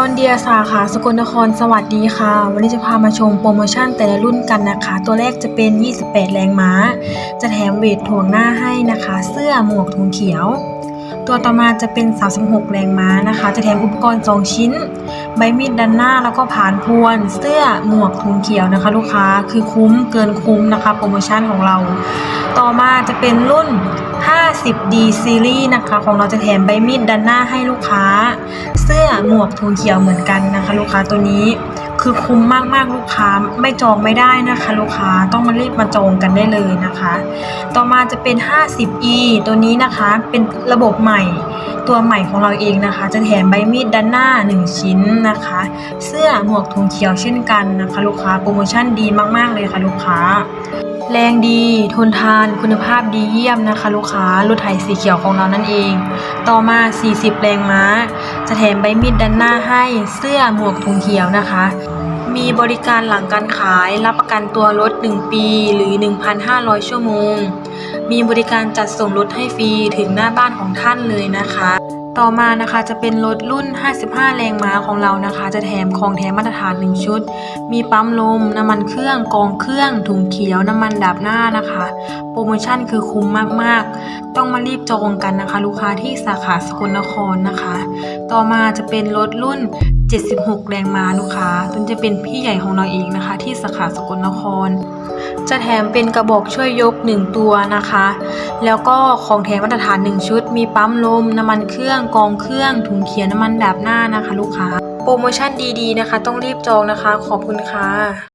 อนเดียสาขาสกลนครสวัสดีค่ะ วันนี้จะพามาชมโปรโมชั่นแต่ละรุ่นกันนะคะ ตัวแรกจะเป็น 28 แรงม้า จะแถมเวทถ่วงหน้าให้นะคะ เสื้อหมวกถุงเขียว ตัวต่อมาจะเป็น 36 แรงม้านะคะ จะแถมอุปกรณ์ 2 ชิ้น ใบมีดด้านหน้าแล้วก็ผานพวน เสื้อหมวกถุงเขียวนะคะ ลูกค้าคือคุ้มเกินคุ้มนะคะ โปรโมชั่นของเรา ต่อมาจะเป็นรุ่น 50D Series นะคะ ของเราจะแถมใบมีดด้านหน้าให้ลูกค้า เสื้อหมวกถุงเขียวเหมือนกันนะคะ ลูกค้าตัวนี้คือคุ้มมากๆลูกค้าไม่จองไม่ได้นะคะ ลูกค้าต้องมารีบมาจองกันได้เลยนะคะ ต่อมาจะเป็น 50E ตัวนี้นะคะเป็นระบบใหม่ ตัวใหม่ของเราเองนะคะ จะแถมใบมีดด้านหน้า 1 ชิ้นนะคะ เสื้อหมวกถุงเขียวเช่นกันนะคะ ลูกค้าโปรโมชั่นดีมากๆเลยค่ะลูกค้า แรงดี ทนทาน คุณภาพดีเยี่ยมนะคะ ลูกค้ารถไถสีเขียวของเรานั่นเอง ต่อมา 40 แรงม้า จะแถมใบมีดด้านหน้าให้ เสื้อหมวกถุงเขียวนะคะ มีบริการหลังการขาย รับประกันตัวรถ 1 ปี หรือ 1,500 ชั่วโมง มีบริการจัดส่งรถให้ฟรีถึงหน้าบ้านของท่านเลยนะคะ ต่อมานะคะจะเป็นรถรุ่น 55 แรงม้าของเรานะคะ จะแถมของแถมมาตรฐาน 1 ชุด มีปั๊มลม น้ำมันเครื่องกองเครื่อง ถุงเขียว น้ำมันดับหน้านะคะ โปรโมชั่นคือคุ้มมากๆ ต้องมารีบจองกันนะคะ ลูกค้าที่สาขาสกลนครนะคะ ต่อมาจะเป็นรถรุ่น 76 แรงม้าลูกค้าตัวนี้จะเป็นพี่ใหญ่ของเราเองนะคะ ที่สาขาสกลนคร จะแถมเป็นกระบอกช่วยยก 1 ตัวนะคะ แล้วก็ของแถมมาตรฐาน 1 ชุด มีปั๊มลม น้ำมันเครื่อง กองเครื่อง ถุงเขียนน้ำมันดับหน้านะคะ ลูกค้า โปรโมชั่นดีๆนะคะ ต้องรีบจองนะคะ ขอบคุณค่ะ